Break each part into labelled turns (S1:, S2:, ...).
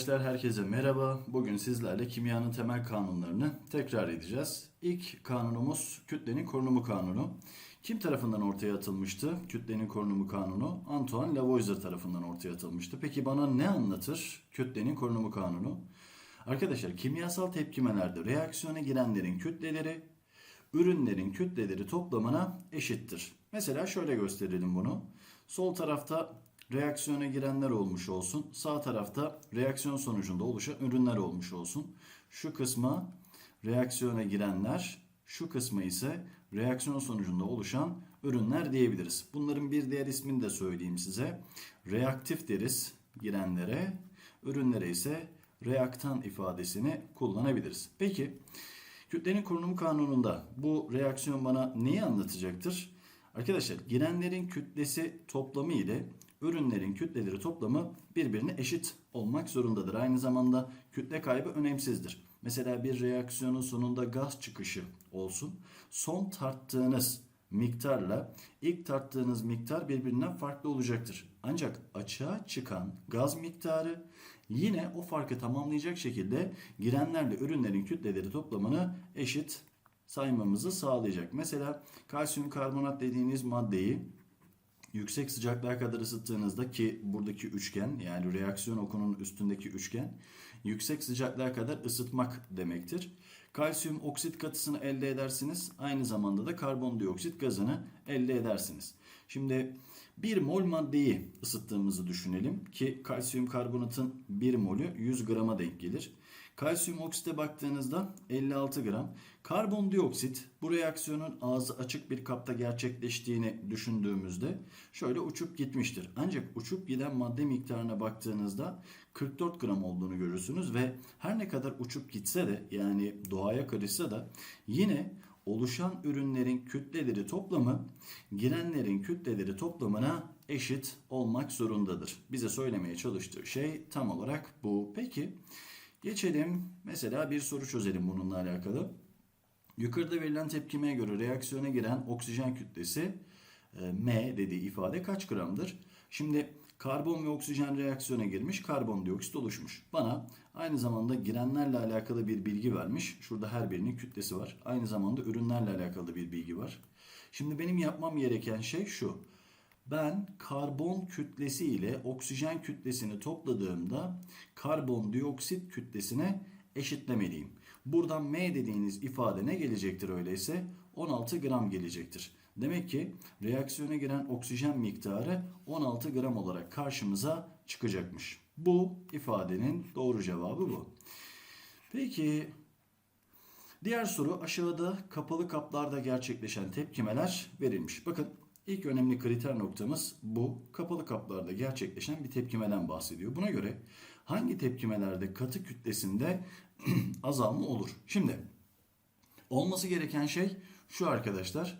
S1: Arkadaşlar herkese merhaba. Bugün sizlerle kimyanın temel kanunlarını tekrar edeceğiz. İlk kanunumuz kütlenin korunumu kanunu. Kim tarafından ortaya atılmıştı? Kütlenin korunumu kanunu Antoine Lavoisier tarafından ortaya atılmıştı. Peki bana ne anlatır kütlenin korunumu kanunu? Arkadaşlar kimyasal tepkimelerde reaksiyona girenlerin kütleleri ürünlerin kütleleri toplamına eşittir. Mesela şöyle gösterelim bunu. Sol tarafta reaksiyona girenler olmuş olsun. Sağ tarafta reaksiyon sonucunda oluşan ürünler olmuş olsun. Şu kısma reaksiyona girenler, şu kısmı ise reaksiyon sonucunda oluşan ürünler diyebiliriz. Bunların bir diğer ismini de söyleyeyim size. Reaktif deriz girenlere, ürünlere ise reaktan ifadesini kullanabiliriz. Peki kütlenin korunumu kanununda bu reaksiyon bana neyi anlatacaktır? Arkadaşlar girenlerin kütlesi toplamı ile ürünlerin kütleleri toplamı birbirine eşit olmak zorundadır. Aynı zamanda kütle kaybı önemsizdir. Mesela bir reaksiyonun sonunda gaz çıkışı olsun. Son tarttığınız miktarla ilk tarttığınız miktar birbirinden farklı olacaktır. Ancak açığa çıkan gaz miktarı yine o farkı tamamlayacak şekilde girenlerle ürünlerin kütleleri toplamını eşit saymamızı sağlayacak. Mesela kalsiyum karbonat dediğiniz maddeyi yüksek sıcaklığa kadar ısıttığınızda ki buradaki üçgen yani reaksiyon okunun üstündeki üçgen yüksek sıcaklığa kadar ısıtmak demektir. Kalsiyum oksit katısını elde edersiniz. Aynı zamanda da karbondioksit gazını elde edersiniz. Şimdi bir mol maddeyi ısıttığımızı düşünelim ki kalsiyum karbonatın 1 molü 100 grama denk gelir. Kalsiyum oksite baktığınızda 56 gram. Karbondioksit bu reaksiyonun ağzı açık bir kapta gerçekleştiğini düşündüğümüzde şöyle uçup gitmiştir. Ancak uçup giden madde miktarına baktığınızda 44 gram olduğunu görürsünüz ve her ne kadar uçup gitse de yani doğaya karışsa da yine oluşan ürünlerin kütleleri toplamı girenlerin kütleleri toplamına eşit olmak zorundadır. Bize söylemeye çalıştığı şey tam olarak bu. Peki geçelim mesela bir soru çözelim bununla alakalı. Yukarıda verilen tepkimeye göre reaksiyona giren oksijen kütlesi e, M dediği ifade kaç gramdır? Şimdi karbon ve oksijen reaksiyona girmiş, karbondioksit oluşmuş. Bana aynı zamanda girenlerle alakalı bir bilgi vermiş. Şurada her birinin kütlesi var. Aynı zamanda ürünlerle alakalı bir bilgi var. Şimdi benim yapmam gereken şey şu. Ben karbon kütlesi ile oksijen kütlesini topladığımda karbondioksit kütlesine eşitlemeliyim. Buradan M dediğiniz ifade ne gelecektir öyleyse? 16 gram gelecektir. Demek ki reaksiyona giren oksijen miktarı 16 gram olarak karşımıza çıkacakmış. Bu ifadenin doğru cevabı bu. Peki diğer soru aşağıda kapalı kaplarda gerçekleşen tepkimeler verilmiş. Bakın ilk önemli kriter noktamız bu. Kapalı kaplarda gerçekleşen bir tepkimeden bahsediyor. Buna göre hangi tepkimelerde katı kütlesinde azalma olur? Şimdi olması gereken şey şu arkadaşlar.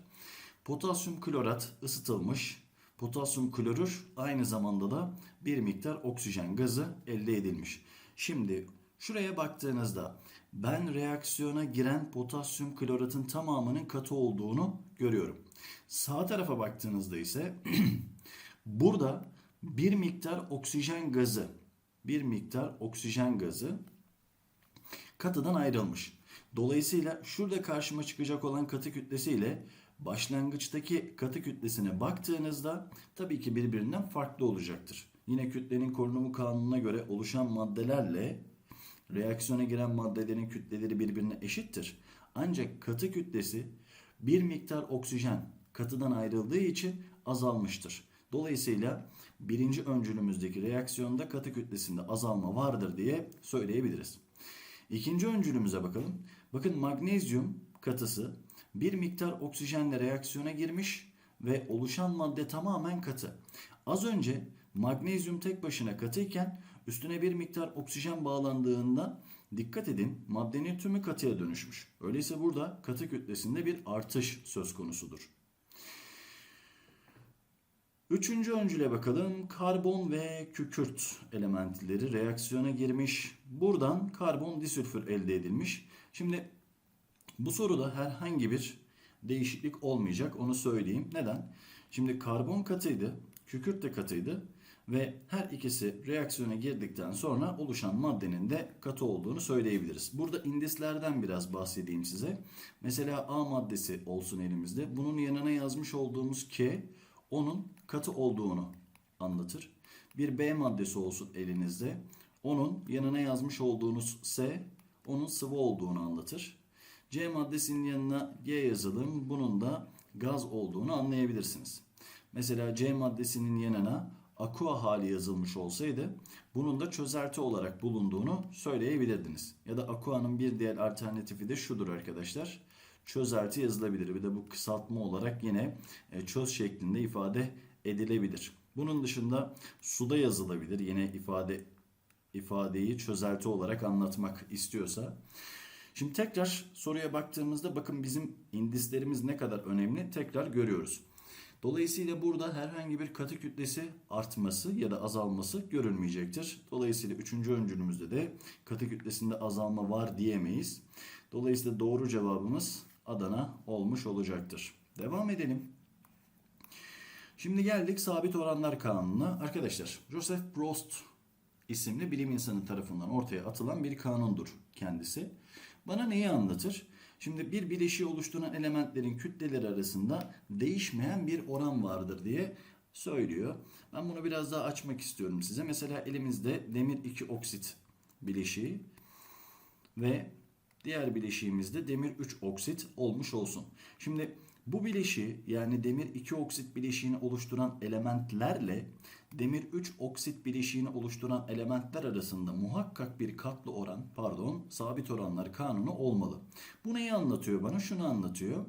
S1: Potasyum klorat ısıtılmış. Potasyum klorür aynı zamanda da bir miktar oksijen gazı elde edilmiş. Şimdi şuraya baktığınızda ben reaksiyona giren potasyum kloratın tamamının katı olduğunu görüyorum. Sağ tarafa baktığınızda ise burada bir miktar oksijen gazı bir miktar oksijen gazı katıdan ayrılmış. Dolayısıyla şurada karşıma çıkacak olan katı kütlesiyle başlangıçtaki katı kütlesine baktığınızda tabii ki birbirinden farklı olacaktır. Yine kütlenin korunumu kanununa göre oluşan maddelerle reaksiyona giren maddelerin kütleleri birbirine eşittir. Ancak katı kütlesi bir miktar oksijen katıdan ayrıldığı için azalmıştır. Dolayısıyla birinci öncülümüzdeki reaksiyonda katı kütlesinde azalma vardır diye söyleyebiliriz. İkinci öncülümüze bakalım. Bakın magnezyum katısı bir miktar oksijenle reaksiyona girmiş ve oluşan madde tamamen katı. Az önce magnezyum tek başına katıyken üstüne bir miktar oksijen bağlandığında dikkat edin maddenin tümü katıya dönüşmüş. Öyleyse burada katı kütlesinde bir artış söz konusudur. Üçüncü öncüle bakalım. Karbon ve kükürt elementleri reaksiyona girmiş. Buradan karbon disülfür elde edilmiş. Şimdi bu soruda herhangi bir değişiklik olmayacak onu söyleyeyim. Neden? Şimdi karbon katıydı, kükürt de katıydı ve her ikisi reaksiyona girdikten sonra oluşan maddenin de katı olduğunu söyleyebiliriz. Burada indislerden biraz bahsedeyim size. Mesela A maddesi olsun elimizde. Bunun yanına yazmış olduğumuz K onun katı olduğunu anlatır. Bir B maddesi olsun elinizde. Onun yanına yazmış olduğunuz S onun sıvı olduğunu anlatır. C maddesinin yanına G yazalım. Bunun da gaz olduğunu anlayabilirsiniz. Mesela C maddesinin yanına aqua hali yazılmış olsaydı bunun da çözelti olarak bulunduğunu söyleyebilirdiniz. Ya da aqua'nın bir diğer alternatifi de şudur arkadaşlar. Çözelti yazılabilir. Bir de bu kısaltma olarak yine e, çöz şeklinde ifade edilebilir. Bunun dışında suda yazılabilir. Yine ifade ifadeyi çözelti olarak anlatmak istiyorsa. Şimdi tekrar soruya baktığımızda bakın bizim indislerimiz ne kadar önemli tekrar görüyoruz. Dolayısıyla burada herhangi bir katı kütlesi artması ya da azalması görülmeyecektir. Dolayısıyla üçüncü öncülümüzde de katı kütlesinde azalma var diyemeyiz. Dolayısıyla doğru cevabımız Adana olmuş olacaktır. Devam edelim. Şimdi geldik sabit oranlar kanununa. Arkadaşlar Joseph Prost isimli bilim insanı tarafından ortaya atılan bir kanundur kendisi. Bana neyi anlatır? Şimdi bir bileşiği oluşturan elementlerin kütleleri arasında değişmeyen bir oran vardır diye söylüyor. Ben bunu biraz daha açmak istiyorum size. Mesela elimizde demir 2 oksit bileşiği ve diğer bileşiğimizde demir 3 oksit olmuş olsun. Şimdi bu bileşiği yani demir 2 oksit bileşiğini oluşturan elementlerle demir 3 oksit bileşiğini oluşturan elementler arasında muhakkak bir katlı oran, pardon, sabit oranlar kanunu olmalı. Bu neyi anlatıyor bana? Şunu anlatıyor.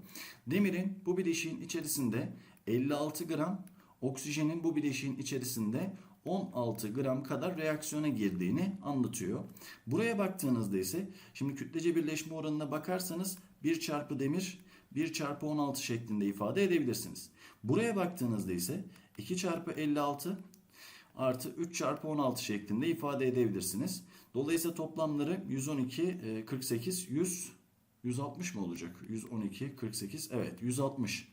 S1: Demirin bu bileşiğin içerisinde 56 gram, oksijenin bu bileşiğin içerisinde 16 gram kadar reaksiyona girdiğini anlatıyor. Buraya baktığınızda ise şimdi kütlece birleşme oranına bakarsanız 1 çarpı demir 1 çarpı 16 şeklinde ifade edebilirsiniz. Buraya baktığınızda ise 2 çarpı 56 artı 3 çarpı 16 şeklinde ifade edebilirsiniz. Dolayısıyla toplamları 112, 48, 100, 160 mı olacak? 112, 48, evet 160.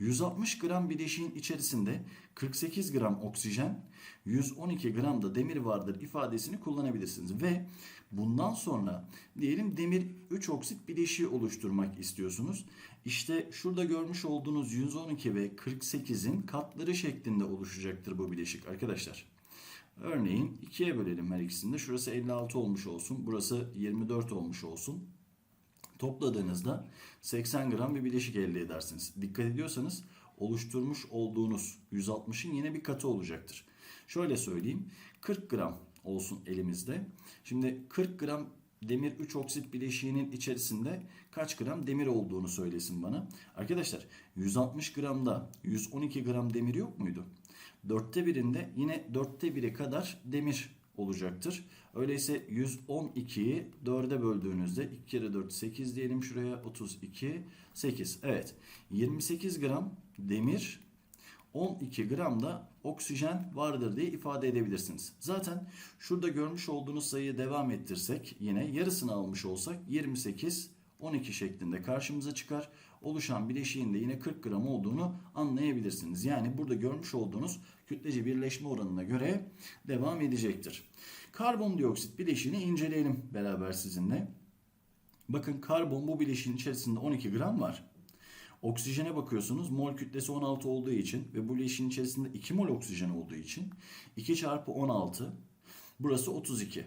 S1: 160 gram bileşiğin içerisinde 48 gram oksijen, 112 gram da demir vardır ifadesini kullanabilirsiniz. Ve bundan sonra diyelim demir 3 oksit bileşiği oluşturmak istiyorsunuz. İşte şurada görmüş olduğunuz 112 ve 48'in katları şeklinde oluşacaktır bu bileşik arkadaşlar. Örneğin 2'ye bölelim her ikisini de. Şurası 56 olmuş olsun. Burası 24 olmuş olsun. Topladığınızda 80 gram bir bileşik elde edersiniz. Dikkat ediyorsanız oluşturmuş olduğunuz 160'ın yine bir katı olacaktır. Şöyle söyleyeyim 40 gram olsun elimizde. Şimdi 40 gram demir 3 oksit bileşiğinin içerisinde kaç gram demir olduğunu söylesin bana. Arkadaşlar 160 gramda 112 gram demir yok muydu? Dörtte birinde yine dörtte biri kadar demir olacaktır. Öyleyse 112'yi 4'e böldüğünüzde 2 kere 4 8 diyelim şuraya 32 8. Evet 28 gram demir 12 gram da oksijen vardır diye ifade edebilirsiniz. Zaten şurada görmüş olduğunuz sayıyı devam ettirsek yine yarısını almış olsak 28 12 şeklinde karşımıza çıkar. Oluşan bileşiğin de yine 40 gram olduğunu anlayabilirsiniz. Yani burada görmüş olduğunuz kütlece birleşme oranına göre devam edecektir. Karbondioksit bileşiğini inceleyelim beraber sizinle. Bakın karbon bu bileşiğin içerisinde 12 gram var. Oksijene bakıyorsunuz mol kütlesi 16 olduğu için ve bu bileşiğin içerisinde 2 mol oksijen olduğu için 2 çarpı 16 burası 32.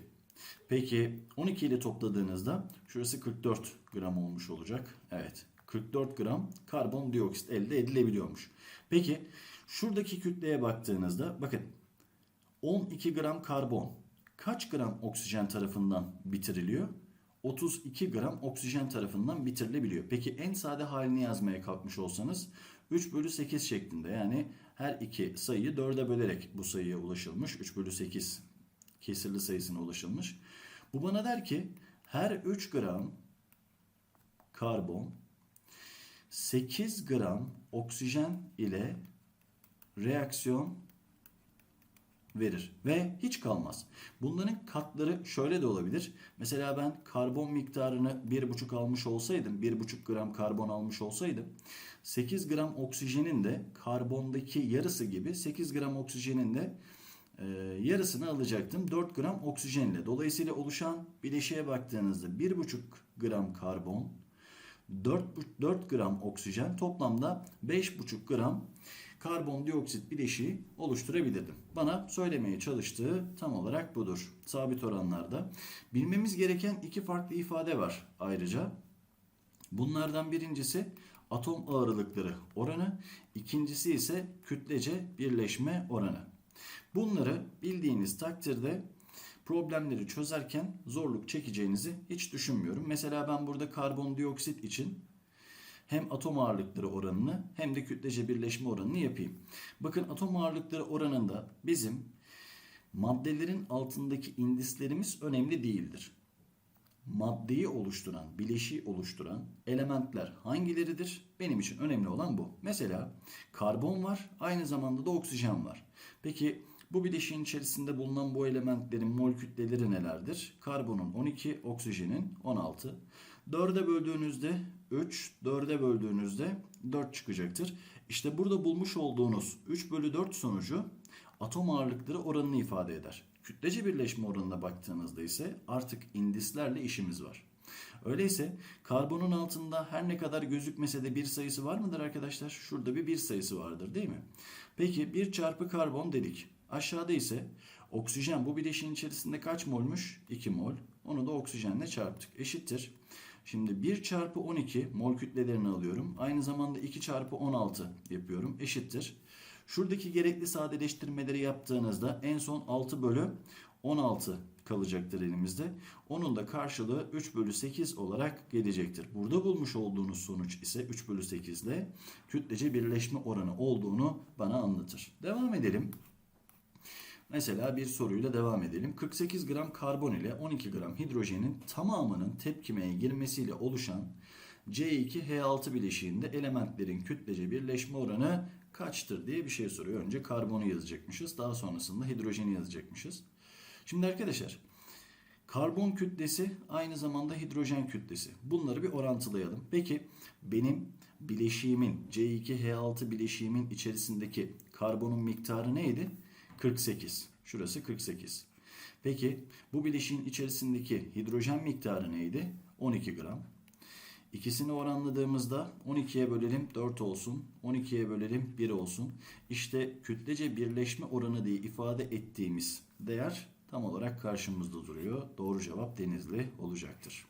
S1: Peki 12 ile topladığınızda şurası 44 gram olmuş olacak. Evet 44 gram karbondioksit elde edilebiliyormuş. Peki şuradaki kütleye baktığınızda bakın 12 gram karbon kaç gram oksijen tarafından bitiriliyor? 32 gram oksijen tarafından bitirilebiliyor. Peki en sade halini yazmaya kalkmış olsanız 3 bölü 8 şeklinde yani her iki sayıyı 4'e bölerek bu sayıya ulaşılmış. 3 bölü 8 kesirli sayısına ulaşılmış. Bu bana der ki her 3 gram karbon 8 gram oksijen ile reaksiyon verir ve hiç kalmaz. Bunların katları şöyle de olabilir. Mesela ben karbon miktarını 1,5 almış olsaydım, 1,5 gram karbon almış olsaydım 8 gram oksijenin de karbondaki yarısı gibi 8 gram oksijenin de e, yarısını alacaktım 4 gram oksijenle. Dolayısıyla oluşan bileşiğe baktığınızda 1,5 gram karbon, 4, 4 gram oksijen toplamda 5,5 gram karbondioksit bileşiği oluşturabilirdim. Bana söylemeye çalıştığı tam olarak budur. Sabit oranlarda. Bilmemiz gereken iki farklı ifade var ayrıca. Bunlardan birincisi atom ağırlıkları oranı, ikincisi ise kütlece birleşme oranı. Bunları bildiğiniz takdirde problemleri çözerken zorluk çekeceğinizi hiç düşünmüyorum. Mesela ben burada karbondioksit için hem atom ağırlıkları oranını hem de kütlece birleşme oranını yapayım. Bakın atom ağırlıkları oranında bizim maddelerin altındaki indislerimiz önemli değildir. Maddeyi oluşturan, bileşiği oluşturan elementler hangileridir? Benim için önemli olan bu. Mesela karbon var, aynı zamanda da oksijen var. Peki bu bileşiğin içerisinde bulunan bu elementlerin mol kütleleri nelerdir? Karbonun 12, oksijenin 16. 4'e böldüğünüzde 3, 4'e böldüğünüzde 4 çıkacaktır. İşte burada bulmuş olduğunuz 3 bölü 4 sonucu atom ağırlıkları oranını ifade eder. Kütlece birleşme oranına baktığınızda ise artık indislerle işimiz var. Öyleyse karbonun altında her ne kadar gözükmese de bir sayısı var mıdır arkadaşlar? Şurada bir bir sayısı vardır değil mi? Peki 1 çarpı karbon dedik. Aşağıda ise oksijen bu bileşiğin içerisinde kaç molmuş? 2 mol. Onu da oksijenle çarptık. Eşittir. Şimdi 1 çarpı 12 mol kütlelerini alıyorum. Aynı zamanda 2 çarpı 16 yapıyorum. Eşittir. Şuradaki gerekli sadeleştirmeleri yaptığınızda en son 6 bölü 16 kalacaktır elimizde. Onun da karşılığı 3 bölü 8 olarak gelecektir. Burada bulmuş olduğunuz sonuç ise 3 bölü 8 ile kütlece birleşme oranı olduğunu bana anlatır. Devam edelim. Mesela bir soruyla devam edelim. 48 gram karbon ile 12 gram hidrojenin tamamının tepkimeye girmesiyle oluşan C2H6 bileşiğinde elementlerin kütlece birleşme oranı kaçtır diye bir şey soruyor. Önce karbonu yazacakmışız. Daha sonrasında hidrojeni yazacakmışız. Şimdi arkadaşlar karbon kütlesi aynı zamanda hidrojen kütlesi. Bunları bir orantılayalım. Peki benim bileşiğimin C2H6 bileşiğimin içerisindeki karbonun miktarı neydi? 48. Şurası 48. Peki bu bileşiğin içerisindeki hidrojen miktarı neydi? 12 gram. İkisini oranladığımızda 12'ye bölelim 4 olsun. 12'ye bölelim 1 olsun. İşte kütlece birleşme oranı diye ifade ettiğimiz değer tam olarak karşımızda duruyor. Doğru cevap Denizli olacaktır.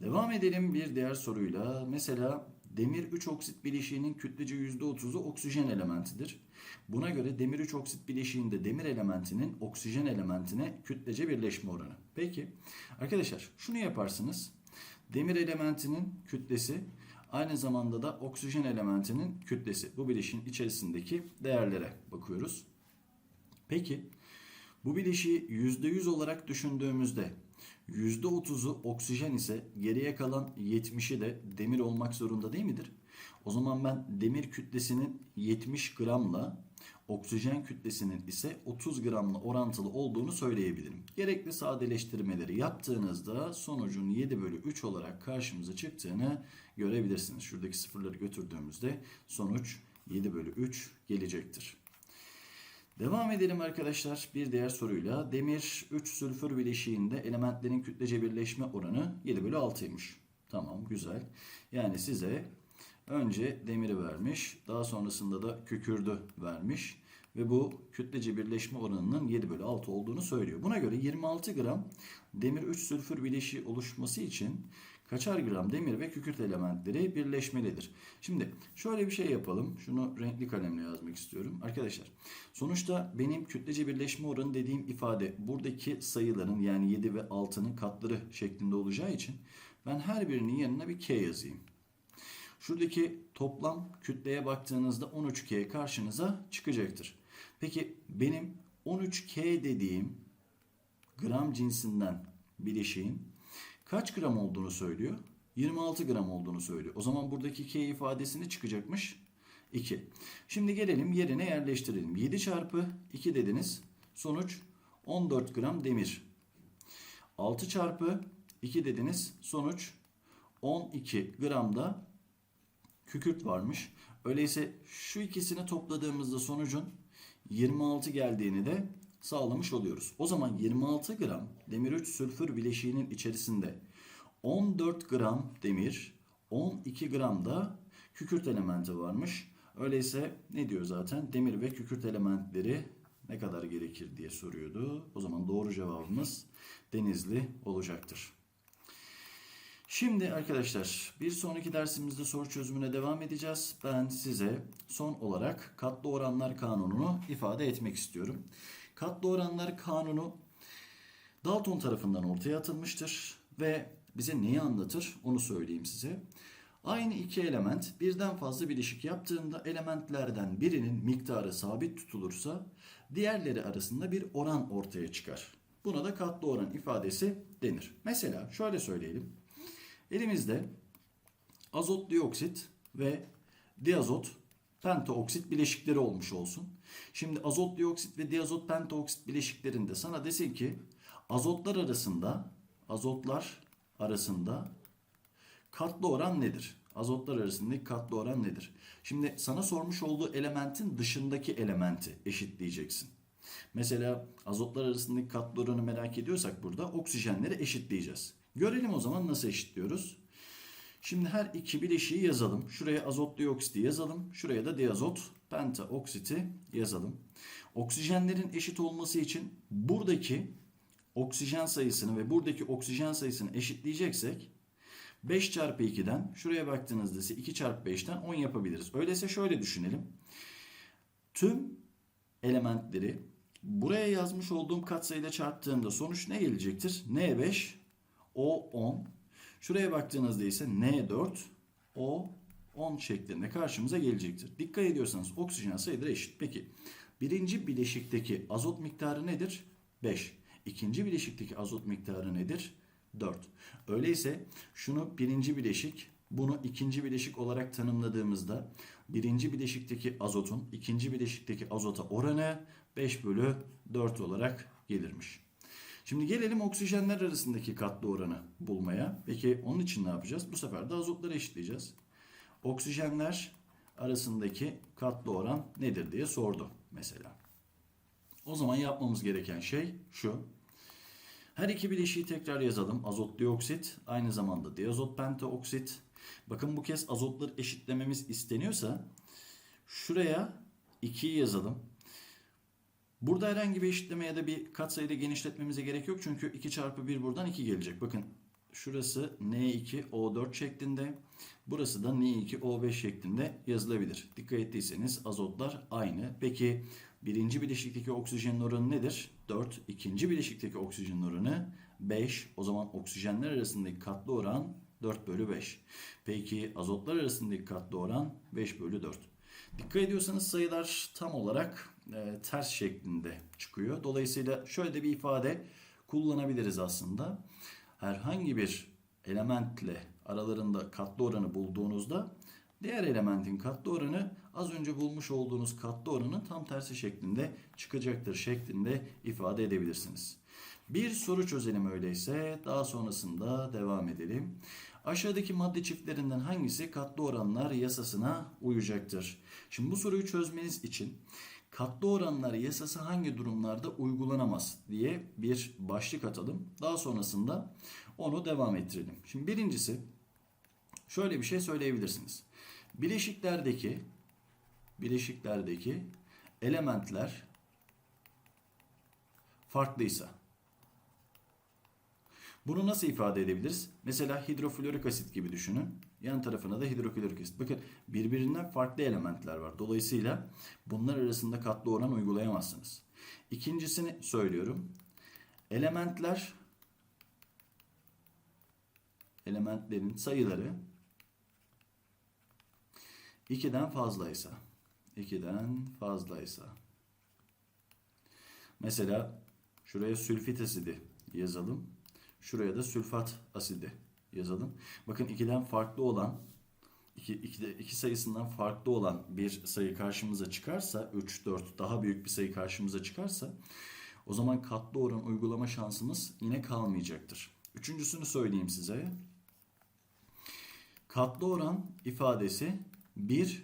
S1: Devam edelim bir diğer soruyla. Mesela demir 3 oksit bileşiğinin kütlece %30'u oksijen elementidir. Buna göre demir 3 oksit bileşiğinde demir elementinin oksijen elementine kütlece birleşme oranı. Peki arkadaşlar şunu yaparsınız. Demir elementinin kütlesi aynı zamanda da oksijen elementinin kütlesi. Bu bileşiğin içerisindeki değerlere bakıyoruz. Peki bu bileşiği %100 olarak düşündüğümüzde %30'u oksijen ise geriye kalan 70'i de demir olmak zorunda değil midir? O zaman ben demir kütlesinin 70 gramla oksijen kütlesinin ise 30 gramla orantılı olduğunu söyleyebilirim. Gerekli sadeleştirmeleri yaptığınızda sonucun 7 bölü 3 olarak karşımıza çıktığını görebilirsiniz. Şuradaki sıfırları götürdüğümüzde sonuç 7 bölü 3 gelecektir. Devam edelim arkadaşlar bir diğer soruyla. Demir 3 sülfür bileşiğinde elementlerin kütlece birleşme oranı 7 bölü 6'ymış. Tamam güzel. Yani size önce demiri vermiş daha sonrasında da kükürdü vermiş. Ve bu kütlece birleşme oranının 7 bölü 6 olduğunu söylüyor. Buna göre 26 gram demir 3 sülfür bileşiği oluşması için kaçar gram demir ve kükürt elementleri birleşmelidir. Şimdi şöyle bir şey yapalım. Şunu renkli kalemle yazmak istiyorum. Arkadaşlar sonuçta benim kütlece birleşme oranı dediğim ifade buradaki sayıların yani 7 ve 6'nın katları şeklinde olacağı için ben her birinin yanına bir K yazayım. Şuradaki toplam kütleye baktığınızda 13K karşınıza çıkacaktır. Peki benim 13K dediğim gram cinsinden bileşiğin kaç gram olduğunu söylüyor? 26 gram olduğunu söylüyor. O zaman buradaki K ifadesini çıkacakmış 2. Şimdi gelelim yerine yerleştirelim. 7 çarpı 2 dediniz. Sonuç 14 gram demir. 6 çarpı 2 dediniz. Sonuç 12 gram da kükürt varmış. Öyleyse şu ikisini topladığımızda sonucun 26 geldiğini de sağlamış oluyoruz. O zaman 26 gram demir 3 sülfür bileşiğinin içerisinde 14 gram demir, 12 gram da kükürt elementi varmış. Öyleyse ne diyor zaten? Demir ve kükürt elementleri ne kadar gerekir diye soruyordu. O zaman doğru cevabımız Denizli olacaktır. Şimdi arkadaşlar bir sonraki dersimizde soru çözümüne devam edeceğiz. Ben size son olarak katlı oranlar kanununu ifade etmek istiyorum. Katlı oranlar kanunu Dalton tarafından ortaya atılmıştır ve bize neyi anlatır onu söyleyeyim size. Aynı iki element birden fazla bileşik yaptığında elementlerden birinin miktarı sabit tutulursa diğerleri arasında bir oran ortaya çıkar. Buna da katlı oran ifadesi denir. Mesela şöyle söyleyelim. Elimizde azot dioksit ve diazot pentaoksit bileşikleri olmuş olsun. Şimdi azot dioksit ve diazot pentaoksit bileşiklerinde sana desin ki azotlar arasında azotlar arasında katlı oran nedir? Azotlar arasındaki katlı oran nedir? Şimdi sana sormuş olduğu elementin dışındaki elementi eşitleyeceksin. Mesela azotlar arasındaki katlı oranı merak ediyorsak burada oksijenleri eşitleyeceğiz. Görelim o zaman nasıl eşitliyoruz. Şimdi her iki bileşiği yazalım. Şuraya azot dioksiti yazalım. Şuraya da diazot pentaoksiti yazalım. Oksijenlerin eşit olması için buradaki oksijen sayısını ve buradaki oksijen sayısını eşitleyeceksek 5 çarpı 2'den şuraya baktığınızda ise 2 çarpı 5'ten 10 yapabiliriz. Öyleyse şöyle düşünelim. Tüm elementleri buraya yazmış olduğum katsayıyla çarptığımda sonuç ne gelecektir? N5 O10 Şuraya baktığınızda ise N4 O10 şeklinde karşımıza gelecektir. Dikkat ediyorsanız oksijen sayıları eşit. Peki birinci bileşikteki azot miktarı nedir? 5. İkinci bileşikteki azot miktarı nedir? 4. Öyleyse şunu birinci bileşik, bunu ikinci bileşik olarak tanımladığımızda birinci bileşikteki azotun ikinci bileşikteki azota oranı 5 bölü 4 olarak gelirmiş. Şimdi gelelim oksijenler arasındaki katlı oranı bulmaya. Peki onun için ne yapacağız? Bu sefer de azotları eşitleyeceğiz. Oksijenler arasındaki katlı oran nedir diye sordu mesela. O zaman yapmamız gereken şey şu. Her iki bileşiği tekrar yazalım. Azot dioksit aynı zamanda diazot pentaoksit. Bakın bu kez azotları eşitlememiz isteniyorsa şuraya 2'yi yazalım. Burada herhangi bir eşitleme ya da bir katsayıda genişletmemize gerek yok. Çünkü 2 çarpı 1 buradan 2 gelecek. Bakın şurası N2O4 şeklinde. Burası da N2O5 şeklinde yazılabilir. Dikkat ettiyseniz azotlar aynı. Peki birinci bileşikteki oksijenin oranı nedir? 4. İkinci bileşikteki oksijenin oranı 5. O zaman oksijenler arasındaki katlı oran 4 bölü 5. Peki azotlar arasındaki katlı oran 5 bölü 4. Dikkat ediyorsanız sayılar tam olarak e, ters şeklinde çıkıyor. Dolayısıyla şöyle de bir ifade kullanabiliriz aslında. Herhangi bir elementle aralarında katlı oranı bulduğunuzda diğer elementin katlı oranı az önce bulmuş olduğunuz katlı oranın tam tersi şeklinde çıkacaktır şeklinde ifade edebilirsiniz. Bir soru çözelim öyleyse daha sonrasında devam edelim. Aşağıdaki madde çiftlerinden hangisi katlı oranlar yasasına uyacaktır? Şimdi bu soruyu çözmeniz için katlı oranlar yasası hangi durumlarda uygulanamaz diye bir başlık atalım. Daha sonrasında onu devam ettirelim. Şimdi birincisi şöyle bir şey söyleyebilirsiniz. Bileşiklerdeki bileşiklerdeki elementler farklıysa bunu nasıl ifade edebiliriz? Mesela hidroflorik asit gibi düşünün. Yan tarafına da hidroklorik asit. Bakın birbirinden farklı elementler var. Dolayısıyla bunlar arasında katlı oran uygulayamazsınız. İkincisini söylüyorum. Elementler elementlerin sayıları 2'den fazlaysa 2'den fazlaysa mesela şuraya sülfit asidi yazalım. Şuraya da sülfat asidi yazalım. Bakın 2'den farklı olan 2, 2, 2 sayısından farklı olan bir sayı karşımıza çıkarsa 3, 4 daha büyük bir sayı karşımıza çıkarsa o zaman katlı oran uygulama şansımız yine kalmayacaktır. Üçüncüsünü söyleyeyim size. Katlı oran ifadesi 1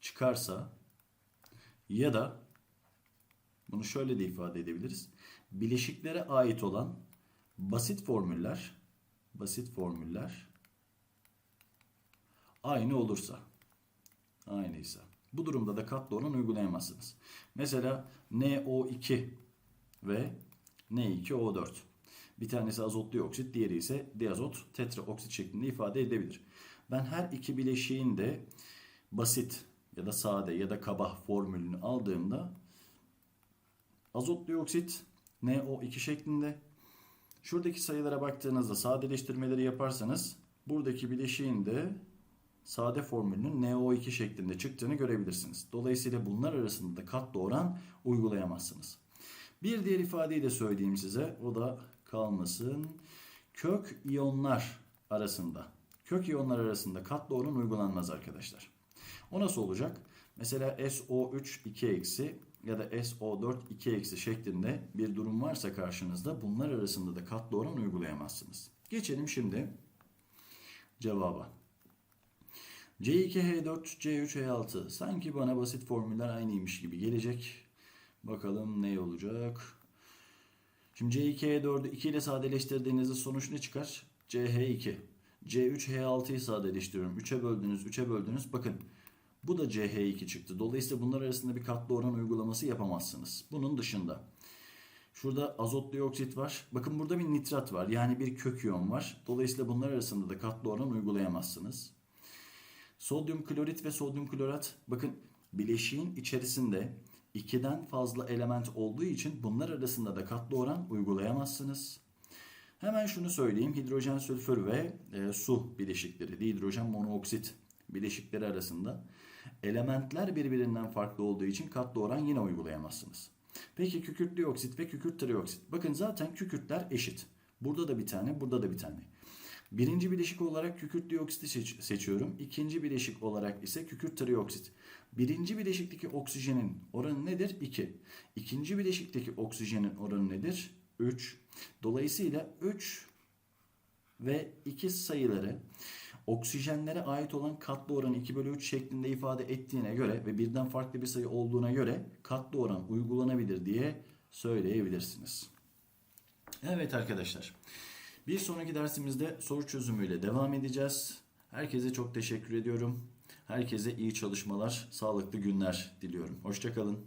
S1: çıkarsa ya da Bunu şöyle de ifade edebiliriz. Bileşiklere ait olan basit formüller basit formüller aynı olursa aynıysa bu durumda da katlı oran uygulayamazsınız. Mesela NO2 ve N2O4. Bir tanesi azotlu oksit, diğeri ise diazot tetraoksit şeklinde ifade edebilir. Ben her iki bileşiğin de basit ya da sade ya da kaba formülünü aldığımda azot dioksit NO2 şeklinde şuradaki sayılara baktığınızda sadeleştirmeleri yaparsanız buradaki bileşiğin de sade formülünün NO2 şeklinde çıktığını görebilirsiniz. Dolayısıyla bunlar arasında da katlı oran uygulayamazsınız. Bir diğer ifadeyi de söyleyeyim size. O da kalmasın. Kök iyonlar arasında. Kök iyonlar arasında katlı oran uygulanmaz arkadaşlar. O nasıl olacak? Mesela SO3 2 eksi ya da SO4 2 eksi şeklinde bir durum varsa karşınızda bunlar arasında da katlı oran uygulayamazsınız. Geçelim şimdi cevaba. C2H4, C3H6 sanki bana basit formüller aynıymış gibi gelecek. Bakalım ne olacak? Şimdi C2H4'ü 2 ile sadeleştirdiğinizde sonuç ne çıkar? CH2. C3H6'yı sadeleştiriyorum. 3'e böldünüz, 3'e böldünüz. Bakın bu da CH2 çıktı. Dolayısıyla bunlar arasında bir katlı oran uygulaması yapamazsınız. Bunun dışında. Şurada azot dioksit var. Bakın burada bir nitrat var. Yani bir kök iyon var. Dolayısıyla bunlar arasında da katlı oran uygulayamazsınız. Sodyum klorit ve sodyum klorat bakın bileşiğin içerisinde ikiden fazla element olduğu için bunlar arasında da katlı oran uygulayamazsınız. Hemen şunu söyleyeyim. Hidrojen sülfür ve e, su bileşikleri, dihidrojen monoksit bileşikleri arasında elementler birbirinden farklı olduğu için katlı oran yine uygulayamazsınız. Peki kükürt dioksit ve kükürt trioksit. Bakın zaten kükürtler eşit. Burada da bir tane, burada da bir tane. Birinci bileşik olarak kükürt dioksiti seç- seçiyorum. İkinci bileşik olarak ise kükürt trioksit. Birinci bileşikteki oksijenin oranı nedir? 2. İkinci bileşikteki oksijenin oranı nedir? 3. Dolayısıyla 3 ve 2 sayıları oksijenlere ait olan katlı oranı 2 bölü 3 şeklinde ifade ettiğine göre ve birden farklı bir sayı olduğuna göre katlı oran uygulanabilir diye söyleyebilirsiniz. Evet arkadaşlar. Bir sonraki dersimizde soru çözümüyle devam edeceğiz. Herkese çok teşekkür ediyorum. Herkese iyi çalışmalar, sağlıklı günler diliyorum. Hoşçakalın.